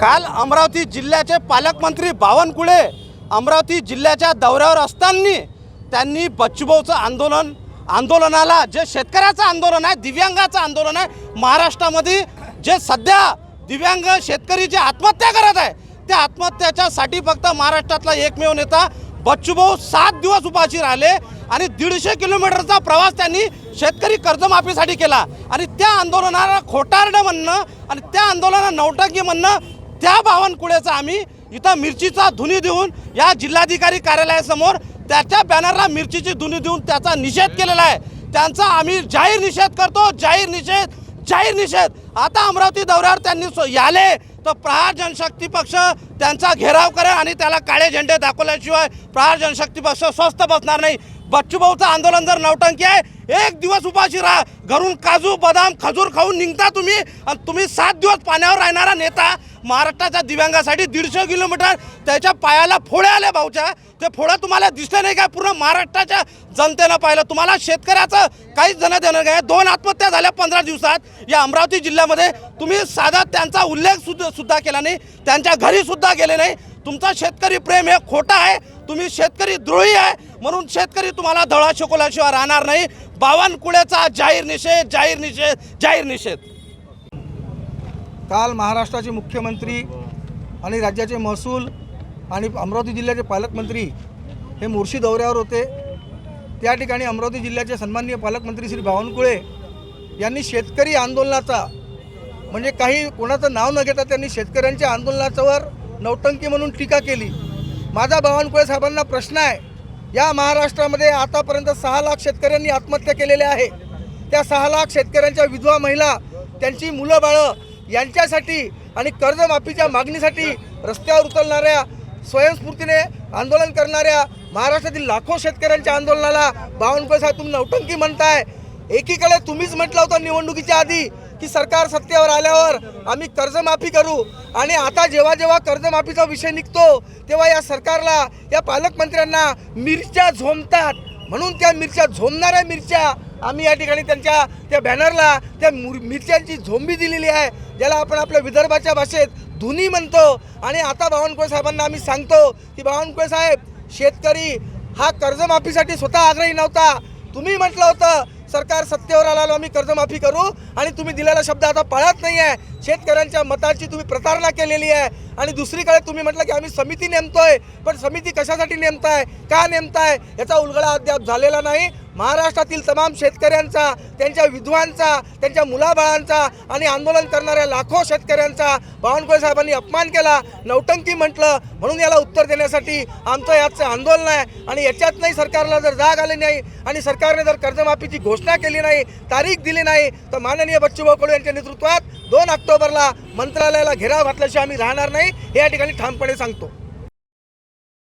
काल अमरावती जिल्ह्याचे पालकमंत्री बावनकुळे अमरावती जिल्ह्याच्या दौऱ्यावर असताना त्यांनी बच्चूभाऊचं आंदोलन आंदोलनाला जे शेतकऱ्याचं आंदोलन आहे दिव्यांगाचं आंदोलन आहे महाराष्ट्रामध्ये जे सध्या दिव्यांग शेतकरी जे आत्महत्या करत आहे त्या आत्महत्याच्यासाठी फक्त महाराष्ट्रातला एकमेव नेता बच्चूभाऊ सात दिवस उपाशी राहिले आणि दीडशे किलोमीटरचा प्रवास त्यांनी शेतकरी कर्जमाफीसाठी केला. आणि त्या आंदोलनाला खोटारडं म्हणणं आणि त्या आंदोलनाला नौटंकी म्हणणं त्या बावनकुळेचा आम्ही इथं मिरचीचा धुनी देऊन या जिल्हाधिकारी कार्यालयासमोर त्याच्या बॅनरला मिरचीची धुनी देऊन त्याचा निषेध केलेला आहे. त्यांचा आम्ही जाहीर निषेध करतो जाहीर निषेध जाहीर निषेध. आता अमरावती दौऱ्यावर त्यांनी सो- याले. तर प्रहार जनशक्ती पक्ष त्यांचा घेराव करेल आणि त्याला काळे झेंडे दाखवल्याशिवाय प्रहार जनशक्ती पक्ष स्वस्थ बसणार नाही. बच्चूभाऊचं आंदोलन जर नौटंकी आहे एक दिवस उपाशी राहा. घरून काजू बदाम खजूर खाऊन निघता तुम्ही. आणि तुम्ही सात दिवस पाण्यावर राहणारा नेता महाराष्ट्राच्या दिव्यांगासाठी दीडशे किलोमीटर त्याच्या पायाला फोडे आले भाऊच्या. ते फोडं तुम्हाला दिसले नाही काय पूर्ण महाराष्ट्राच्या जनतेनं पाहिलं. तुम्हाला शेतकऱ्याचं काहीच जण देणं काय दोन आत्महत्या झाल्या पंधरा दिवसात. या अमरावती जिल्ह्यामध्ये तुम्ही साधा त्यांचा उल्लेख सुद्धा सुद्धा केला नाही. त्यांच्या घरीसुद्धा गेले नाही. तुमचा शेतकरी प्रेम हे खोटं आहे. तुम्ही शेतकरी द्रोही आहे. म्हणून शेतकरी तुम्हाला धळा शिकवल्याशिवाय राहणार नाही. बावनकुळ्याचा जाहीर निषेध जाहीर निषेध जाहीर निषेध. काल महाराष्ट्राचे मुख्यमंत्री आणि राज्याचे महसूल आणि अमरावती जिल्ह्याचे पालकमंत्री हे मोर्शी दौऱ्यावर होते. त्या ठिकाणी अमरावती जिल्ह्याचे सन्माननीय पालकमंत्री श्री बावनकुळे यांनी शेतकरी आंदोलनाचा म्हणजे काही कोणाचं नाव न घेता त्यांनी शेतकऱ्यांच्या आंदोलनाच्यावर नौटंकी म्हणून टीका केली. माझा बावनकुळे साहेबांना प्रश्न आहे या महाराष्ट्रामध्ये आतापर्यंत सहा लाख शेतकऱ्यांनी आत्महत्या केलेल्या आहे. त्या सहा लाख शेतकऱ्यांच्या विधवा महिला त्यांची मुलं बाळं यांच्यासाठी आणि कर्जमाफीच्या मागणीसाठी रस्त्यावर उतरणाऱ्या स्वयंस्फूर्तीने आंदोलन करणाऱ्या महाराष्ट्रातील लाखो शेतकऱ्यांच्या आंदोलनाला बावनकुळे साहेब तुम्ही नौटंकी म्हणताय. एकीकडे तुम्हीच म्हटलं होतं निवडणुकीच्या आधी की सरकार सत्तेवर आल्यावर आम्ही कर्जमाफी करू. आणि आता जेव्हा जेव्हा कर्जमाफीचा विषय निघतो तेव्हा या सरकारला या पालकमंत्र्यांना मिरच्या झोमतात. म्हणून त्या मिरच्या झोंबणाऱ्या मिरच्या आम्ही या ठिकाणी त्यांच्या त्या बॅनरला त्या मुर- मिरच्यांची झोंबी दिलेली आहे ज्याला आपण आपल्या विदर्भाच्या भाषेत धुनी म्हणतो. आणि आता बावनकुळे साहेबांना आम्ही सांगतो की बावनकुळे साहेब शेतकरी हा कर्जमाफीसाठी स्वतः आग्रही नव्हता. तुम्ही म्हटलं होतं सरकार सत्तेवर आल्यावर आम्ही कर्जमाफी करू आणि तुम्ही दिलेला शब्द आता पाळत नाही आहे शेतकऱ्यांच्या मताची तुम्ही प्रतारणा केलेली आहे. आणि दुसरीकडे तुम्ही म्हटलं की आम्ही समिती नेमतोय पण समिती कशासाठी नेमताय का नेमताय याचा उलगडा अद्याप झालेला नाही. महाराष्ट्रातील तमाम शेतकऱ्यांचा त्यांच्या विधवांचा त्यांच्या मुलाबाळांचा आणि आंदोलन करणाऱ्या लाखो शेतकऱ्यांचा बावनकुळे साहेबांनी अपमान केला. नौटंकी म्हटलं म्हणून याला उत्तर देण्यासाठी आमचं याचं आंदोलन आहे. आणि याच्यात नाही सरकारला जर जाग आली नाही आणि सरकारने जर कर्जमाफीची घोषणा केली नाही तारीख दिली नाही तर माननीय बच्चूभाऊ कडू यांच्या नेतृत्वात दोन ऑक्टोबरला मंत्रालयाला घेराव घातल्याशिवाय आम्ही राहणार नाही. हे या ठिकाणी ठामपणे सांगतो.